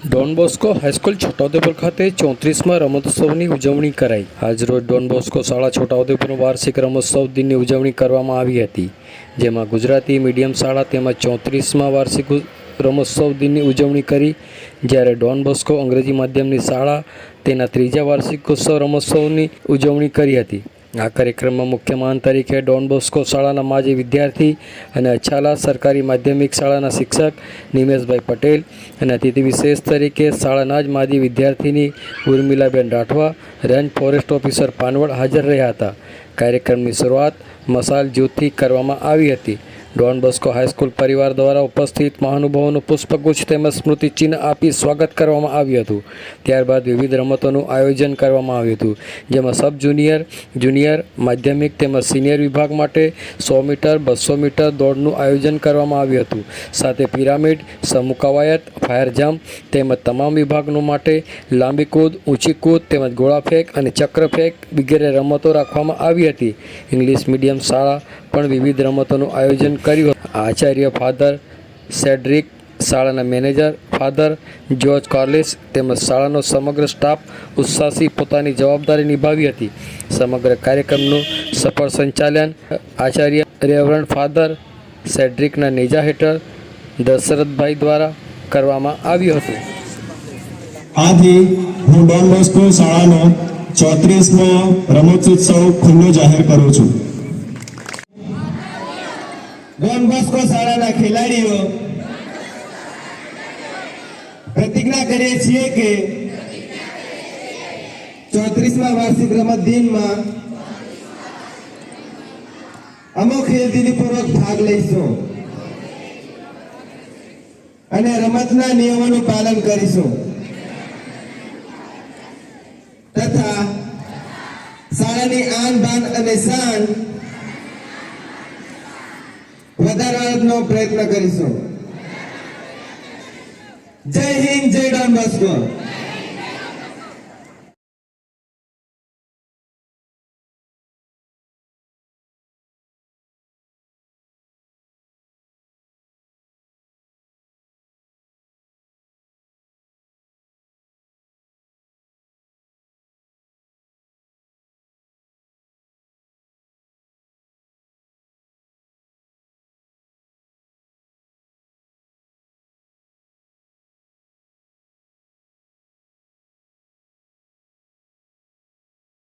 Don Bosco high school Chhota Udepur ખાતે ચોત્રીસમાં રમતોત્સવની ઉજવણી કરાઈ. આજરોજ ડોન બોસ્કો શાળા છોટાઉદેપુર વાર્ષિક રમતોત્સવ દિનની ઉજવણી કરવામાં આવી હતી, જેમાં ગુજરાતી મીડિયમ શાળા તેમજ ચોત્રીસમાં વાર્ષિક રમતોત્સવ દિનની ઉજવણી કરી, જ્યારે ડોન બોસ્કો અંગ્રેજી માધ્યમની શાળા તેના ત્રીજા વાર્ષિકોત્સવ રમોત્સવની ઉજવણી કરી હતી. આ કાર્યક્રમમાં મુખ્ય મહાન તરીકે ડોન બોસ્કો શાળાના માજી વિદ્યાર્થી અને અછાલા સરકારી માધ્યમિક શાળાના શિક્ષક નિમેશભાઈ પટેલ અને અતિથિ વિશેષ તરીકે શાળાના જ માજી વિદ્યાર્થીની Urmilaben Rathwa, range forest officer Panwad હાજર રહ્યા હતા. કાર્યક્રમની શરૂઆત મસાલ જ્યોતથી કરવામાં આવી હતી. ડોન બોસ્કો હાઈસ્કૂલ પરિવાર દ્વારા ઉપસ્થિત મહાનુભાવોનું પુષ્પગુચ્છ તેમજ સ્મૃતિચિહ્ન આપી સ્વાગત કરવામાં આવ્યું હતું. ત્યારબાદ વિવિધ રમતોનું આયોજન કરવામાં આવ્યું હતું. જેમાં સબ જુનિયર જુનિયર, માધ્યમિક તેમજ સિનિયર વિભાગ માટે સો મીટર બસો મીટર દોડનું આયોજન કરવામાં આવ્યું હતું. સાથે પિરામિડ સમૂહ કવાયત ફાયર જમ્પ તેમજ તમામ વિભાગનો માટે લાંબી કૂદ, ઊંચી કૂદ તેમજ ગોળા ફેંક અને ચક્ર ફેંક વગેરે રમતો રાખવામાં આવી હતી. ઇંગ્લિશ મીડિયમ શાળા પણ વિવિધ રમતોનું આયોજન કર્યું. આચાર્ય ફાધર સેડ્રિક, શાળાના મેનેજર ફાધર જ્યોર્જ કાર્લિસ તેમજ શાળાનો સમગ્ર સ્ટાફ ઉત્સાહથી પોતાની જવાબદારી નિભાવી હતી. સમગ્ર કાર્યક્રમનું સફળ સંચાલન આચાર્ય રેવરન્ડ ફાધર સેડ્રિકના નેજા હેઠળ દશરથભાઈ દ્વારા કરવામાં આવ્યું હતું. આથી હું ડોન બોસ્કો શાળાનો ચોત્રીસમો રમતોત્સવ ખુલ્લો જાહેર કરું છું. ડોન બોસ્કો શાળાના ખેલાડીઓ. પ્રતિજ્ઞા કરીએ છીએ કે ચોત્રીસમા વાર્ષિક રમત દિનમાં અમો ખેલદિલીપૂર્વક ભાગ લઈશું. અને રમતના નિયમોનું પાલન કરીશું. તથા શાળાની આન બાન અને શાન વધારવાનો પ્રયત્ન કરીશું. જય હિન્દ જય ડોન બોસ્કો